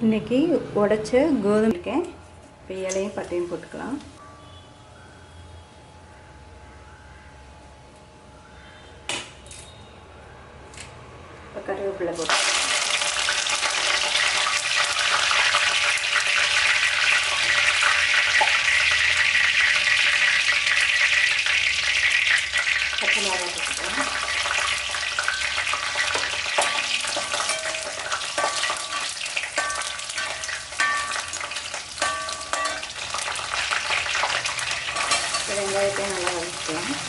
இன்றைக்கி உடச்ச கோதுமை இருக்கேன் இப்போ இலையும் பட்டையும் போட்டுக்கலாம். இப்போ கருவேப்பிலை போட்டு பச்சை மிளகாய் போட்டுக்கலாம் இப்போ வெங்காயத்தையும் நல்லா வதக்கலாம்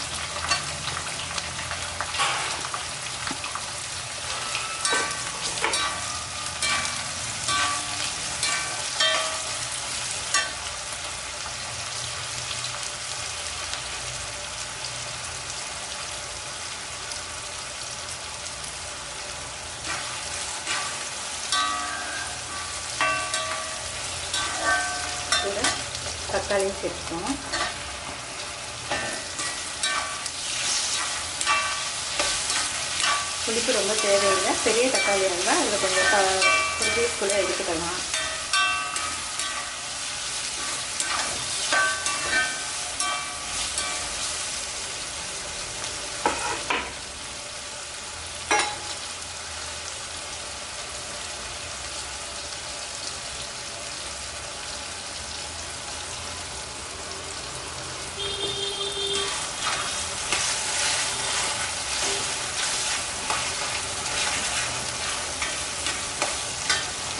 கூட தக்காளியும் சேர்த்துக்கணும் புளிப்பு ரொம்ப தேவையில்லை. பெரிய தக்காளியாக இருந்தால் அதில் கொஞ்சம் த ஒரு பீஸ்குள்ளே எடுத்துக்கலாம்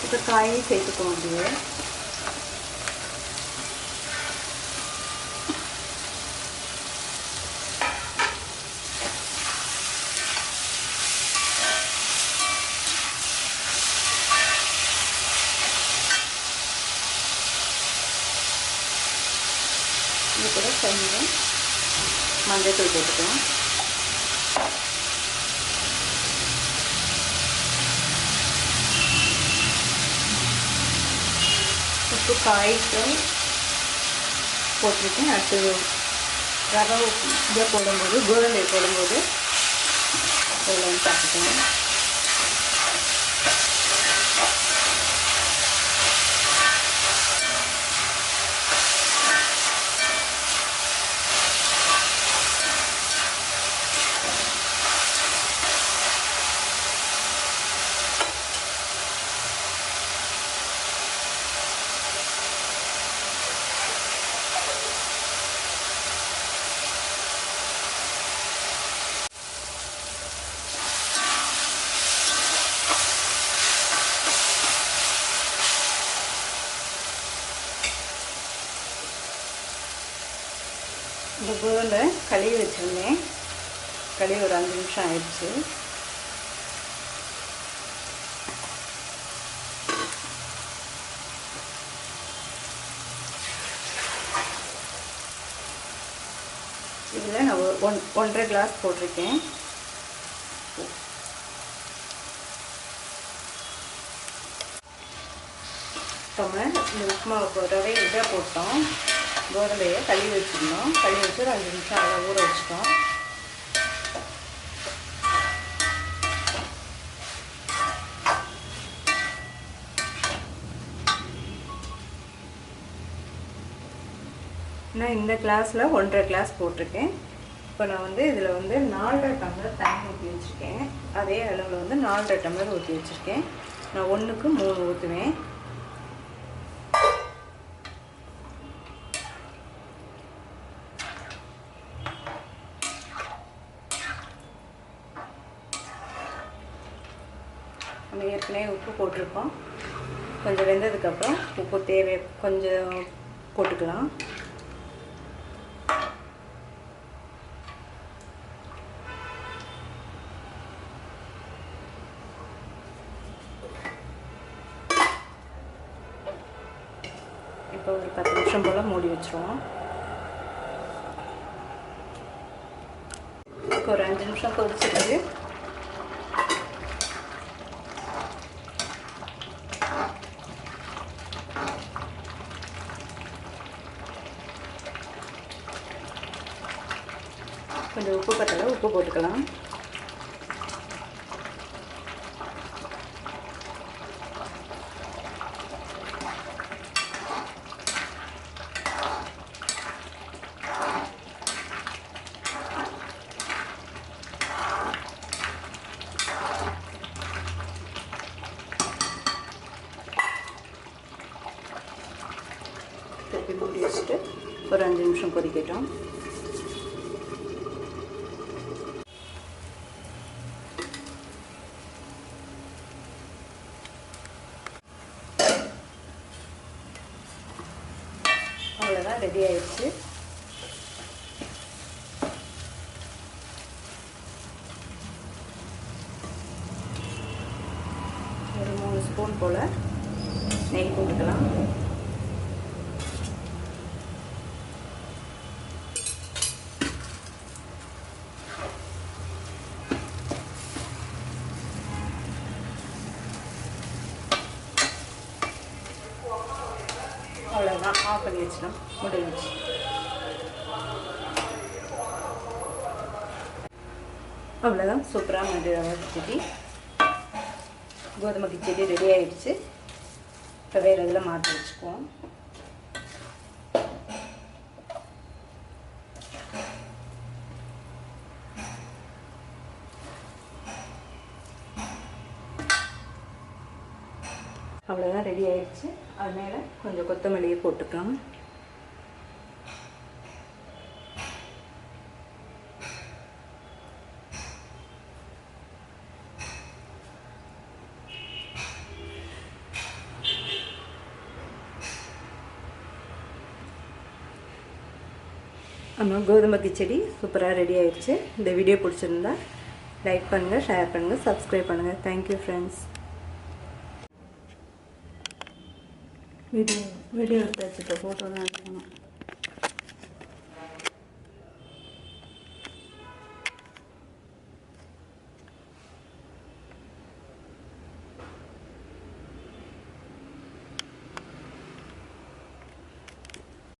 இப்போ காயும் சேர்த்துக்கணும் அப்படியே இது கூட கொஞ்சம் மஞ்சள் தூள் போட்டுக்கலாம். உப்பு காய்க்கு போட்டிருக்கேன். அடுத்து ரவை இதை போடும்போது கோதுமை போடும்போது அதில் பார்த்துக்கோங்க பார்த்துக்கணும் கோதுமை கழுவி வச்சுருந்தேன். கழுவி ஒரு அஞ்சு நிமிஷம் ஆயிடுச்சு. இதில் நான் ஒன் ஒன்றரை கிளாஸ் போட்டிருக்கேன். நம்ம இந்த உப்புமாவுக்கு ரவை இதாக போட்டோம். கோதுமையை கழுவி வச்சுருந்தோம் கழுவி வச்சு ஒரு அஞ்சு நிமிஷம் அதை ஊற வச்சுட்டோம். நான் இந்த கிளாஸில் ஒன்றரை கிளாஸ் போட்டிருக்கேன். இப்போ நான் வந்து இதில் வந்து நாலரை டம்ளர் தண்ணி ஊற்றி வச்சுருக்கேன். அதே அளவில் வந்து நாலரை டம்ளர் ஊற்றி வச்சுருக்கேன். நான் ஒன்றுக்கு மூணு ஊற்றுவேன் நம்ம ஏற்கனவே உப்பு போட்டிருக்கோம். கொஞ்சம் வெந்ததுக்கப்புறம் உப்பு தேவை கொஞ்சம் போட்டுக்கலாம். இப்போ ஒரு பத்து நிமிஷம் போல் மூடி வச்சுருவோம். ஒரு அஞ்சு நிமிஷம் கொதிச்சிருக்கு கொஞ்சம் உப்பு பத்தலை உப்பு போட்டுக்கலாம். திருப்பி மூடி வச்சுட்டு ஒரு அஞ்சு நிமிஷம் கொதிக்கட்டும் ரெடி ஆயிடுச்சு. ஒரு மூணு ஸ்பூன் போல் நெய் போட்டுக்கலாம். அவ்வளோதான் ஆஃப் பண்ணி வச்சிடும் முடிஞ்சு அவ்வளோதான் சூப்பராக மண்டி ரவா கிச்சடி கோதுமை கிச்சடி ரெடி ஆகிடுச்சு இப்போ வேறு இதில் மாற்றி வச்சுக்குவோம். அவ்வளோதான் ரெடி ஆயிடுச்சு. அது மேலே கொஞ்சம் கொத்தமல்லியை போட்டுக்கலாம். ஆமாம் கோதுமை கிச்சடி சூப்பராக ரெடி ஆயிடுச்சு. இந்த வீடியோ பிடிச்சிருந்தா லைக் பண்ணுங்கள் ஷேர் பண்ணுங்கள் சப்ஸ்கிரைப் பண்ணுங்கள் தேங்க்யூ ஃப்ரெண்ட்ஸ் ウェルウェルってちょっと冒頭なんだけど。